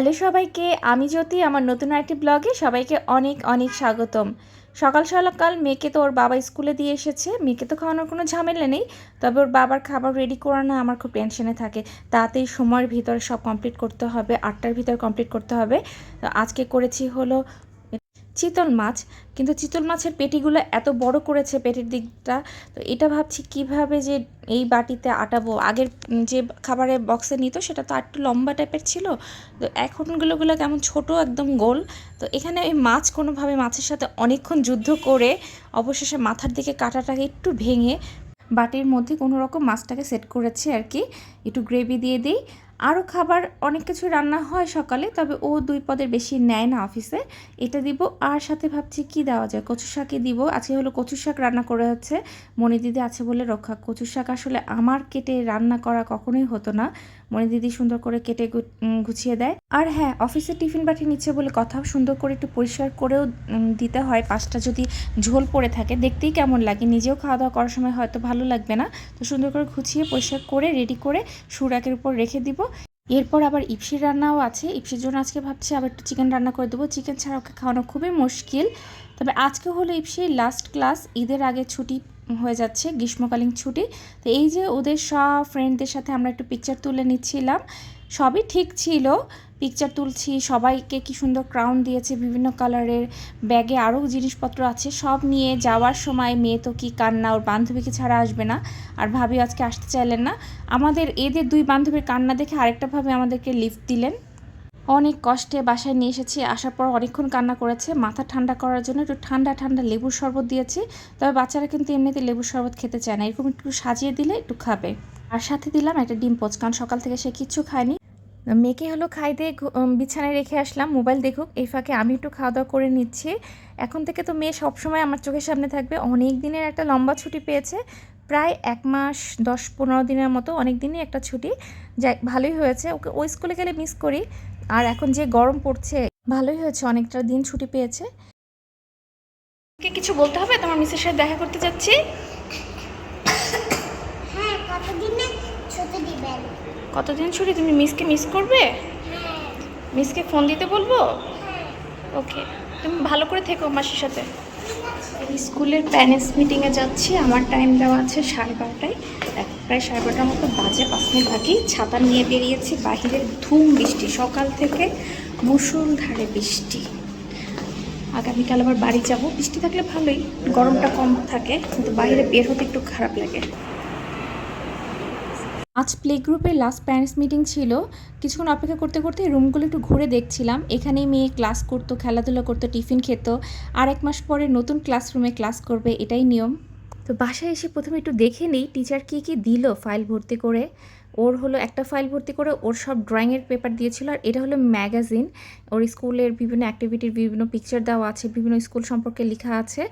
Hello সবাইকে, আমি জ্যোতি, আমার নতুন আরেকটি ব্লগে সবাইকে অনেক অনেক স্বাগতম। সকাল সকাল মেয়েকে তো ওর বাবা স্কুলে দিয়ে এসেছে, মেয়েকে তো খাওয়ানোর কোনো ঝামেলা নেই, তবে ওর বাবার খাবার রেডি করানো আমার খুব টেনশনে থাকে। তাতেই সময়ের ভিতরে সব কমপ্লিট করতে হবে, আটটার ভিতর কমপ্লিট করতে হবে। আজকে করেছি হলো চিতল মাছ, কিন্তু চিতল মাছের পেটিগুলো এত বড় করেছে পেটির দিকটা, তো এটা ভাবছি কীভাবে যে এই বাটিতে আটাবো? আগের যে খাবারের বক্সে নিত, সেটা তো একটু লম্বা টাইপের ছিল, তো এখনগুলোগুলো কেমন ছোট, একদম গোল, তো এখানে ওই মাছ কোনোভাবে মাছের সাথে অনেকক্ষণ যুদ্ধ করে, অবশেষে মাথার দিকে কাঁটাটাকে একটু ভেঙে বাটির মধ্যে কোনো রকম মাছটাকে সেট করেছি আর কি, একটু গ্রেভি দিয়ে দিই আরও খাবার অনেক কিছু রান্না হয় সকালে, তবে ও দুই পদের বেশি নেয় না অফিসে। এটা দিব, আর সাথে ভাবছি কি দেওয়া যায়? কচু শাকই দিব। আজকে হলো কচু শাক রান্না করে হচ্ছে, মনি দিদি আছে বলে রক্ষা। কচু শাক আসলে আমার কেটে রান্না করা কখনোই হতো না। মনি দিদি সুন্দর করে কেটে গুছিয়ে দেয়। আর হ্যাঁ অফিসে টিফিন বাটি নিচ্ছে বলে কথাও সুন্দর করে একটু পরিষ্কার করেও দিতে হয়। পাঁচটা যদি ঝোল পড়ে থাকে, দেখতেই কেমন লাগে। নিজেও খাওয়া দাওয়া করার সময় হয়তো ভালো লাগবে না। তো সুন্দর করে গুছিয়ে পরিষ্কার করে, রেডি করে সুরাকের উপর রেখে দিব। এরপর আবার ইপসির রান্নাও আছে। ইপসির জন্য আজকে ভাবছি আবার একটু চিকেন রান্না করে দেবো। চিকেন ছাড়া ওকে খাওয়ানো খুবই মুশকিল। তবে আজকে হলো ইপসির লাস্ট ক্লাস ঈদের আগে ছুটি হয়ে যাচ্ছে, গ্রীষ্মকালীন ছুটি। তো এই যে ওদের সব ফ্রেন্ডদের সাথে আমরা একটু পিকচার তুলে নিচ্ছিলাম, সবই ঠিক ছিল। পিকচার তুলছি, সবাইকে কি সুন্দর ক্রাউন দিয়েছে, বিভিন্ন কালারের ব্যাগে আরও জিনিসপত্র আছে, সব নিয়ে যাওয়ার সময় মেয়ে তো কি কান্না, ওর বান্ধবীকে ছাড়া আসবে না, আর ভাবি আজকে আসতে চাইলেন না। আমাদের, এদের দুই বান্ধবীর কান্না দেখে আরেকটা ভাবে আমাদেরকে লিফট দিলেন। অনেক কষ্টে বাসায় নিয়ে এসেছি, আসার পর অনেকক্ষণ কান্না করেছে, মাথা ঠান্ডা করার জন্য একটু ঠান্ডা ঠান্ডা লেবুর শরবত দিয়েছি, তবে বাচ্চারা কিন্তু এমনিতে লেবুর শরবত খেতে চায় না, এরকম একটু সাজিয়ে দিলে একটু খাবে। আর সাথে দিলাম একটা ডিম পোচ, কারণ সকাল থেকে সে কিচ্ছু খায়নি। মেয়েকে হলো খাই দিয়ে ঘু- বিছানায় রেখে আসলাম মোবাইল দেখুক এই ফাঁকে আমি একটু খাওয়া দাওয়া করে নিচ্ছি। এখন থেকে তো মেয়ে সবসময় আমার চোখের সামনে থাকবে অনেক দিনের একটা লম্বা ছুটি পেয়েছে প্রায় এক মাস দশ পনেরো দিনের মতো অনেক দিনই একটা ছুটি। যাই ভালোই হয়েছে ওকে ওই স্কুলে গেলে মিস করি আর এখন যে গরম পড়ছে ভালোই হয়েছে অনেকটা দিন ছুটি পেয়েছে। কিছু বলতে হবে? তোমার মিসের সাথে দেখা করতে যাচ্ছি। হ্যাঁ কতদিনে ছুটি দিবেন? কতদিন ছুটি? তুমি মিসকে মিস করবে? মিসকে ফোন দিতে বলব? ওকে তুমি ভালো করে থেকো মাসির সাথে। স্কুলের প্যারেন্টস মিটিংয়ে যাচ্ছি। আমার টাইম দেওয়া আছে সাড়ে বারোটায়। প্রায় সাড়ে বারোটার মতো বাজে, পাঁচ মিনিট বাকি। ছাতা নিয়ে বেরিয়েছি। বাহিরে ধুম বৃষ্টি। সকাল থেকে মুসুলধারে বৃষ্টি। আগামীকাল আবার বাড়ি যাব। বৃষ্টি থাকলে ভালোই। গরমটা কম থাকে, কিন্তু বাইরে বের হতে একটু খারাপ লাগে। আজ প্লে গ্রুপের লাস্ট প্যারেন্টস মিটিং ছিল। কিছুক্ষণ অপেক্ষা করতে করতে রুমগুলো একটু ঘুরে দেখছিলাম। এখানেই মেয়ে ক্লাস করতো, খেলাধুলা করতো টিফিন খেত। আর এক মাস পরে নতুন ক্লাসরুমে ক্লাস করবে, এটাই নিয়ম। তো বাসায় এসে প্রথমে একটু দেখে নিই টিচার কী কী দিল ফাইল ভর্তি করে। ওর হলো একটা ফাইল ভর্তি করে, ওর সব ড্রয়িংয়ের পেপার দিয়েছিল। আর এটা হলো ম্যাগাজিন ওর স্কুলের বিভিন্ন অ্যাক্টিভিটির বিভিন্ন পিকচার দেওয়া আছে, বিভিন্ন স্কুল সম্পর্কে লেখা আছে।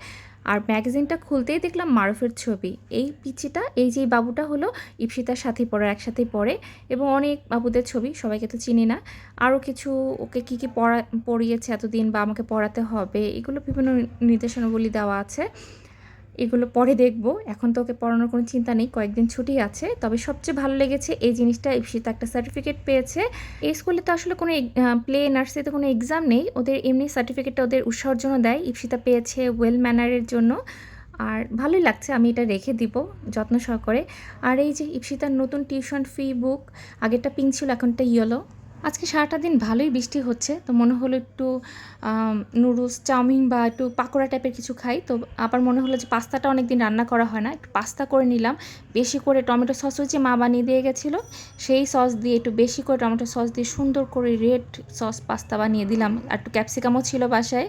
আর ম্যাগাজিনটা খুলতেই দেখলাম মারুফের ছবি। এই পিচিটা, এই যে বাবুটা হলো ইপসিতার সাথে পড়ে, একসাথে পড়ে এবং অনেক বাবুদের ছবি, সবাইকে তো চিনি না। আরও কিছু ওকে কী কী পড়া, পড়িয়েছে এতদিন বা আমাকে পড়াতে হবে, এগুলো বিভিন্ন নির্দেশনাবলী দেওয়া আছে। এগুলো পরে দেখব। এখন তো ওকে পড়ানোর কোনো চিন্তা নেই, কয়েকদিন ছুটি আছে। তবে সবচেয়ে ভালো লেগেছে এই জিনিসটা ইপসিতা একটা সার্টিফিকেট পেয়েছে। এই স্কুলে তো আসলে কোনো প্লে নার্সারিতে কোনো এক্সাম নেই। ওদের এমনি সার্টিফিকেটটা ওদের উৎসাহের জন্য দেয়। ইপসিতা পেয়েছে ওয়েল ম্যানারের জন্য। আর ভালোই লাগছে, আমি এটা রেখে দিব যত্ন সহকারে। আর এই যে ইপসিতার নতুন টিউশন ফি বুক আগেরটা পিঙ্ক ছিল, এখনটা ইয়েলো আজকে সারাটা দিন ভালোই বৃষ্টি হচ্ছে, তো মনে হলো একটু নুডলস চাউমিন বা একটু পাকোড়া টাইপের কিছু খাই, তো আবার মনে হলো যে পাস্তাটা অনেক দিন রান্না করা হয় না, একটু পাস্তা করে নিলাম, বেশি করে টমেটো সস হচ্ছে মা বানিয়ে দিয়ে গেছিল, সেই সস দিয়ে একটু বেশি করে টমেটো সস দিয়ে সুন্দর করে রেড সস পাস্তা বানিয়ে দিলাম, আর একটু ক্যাপসিকামও ছিল বাসায়।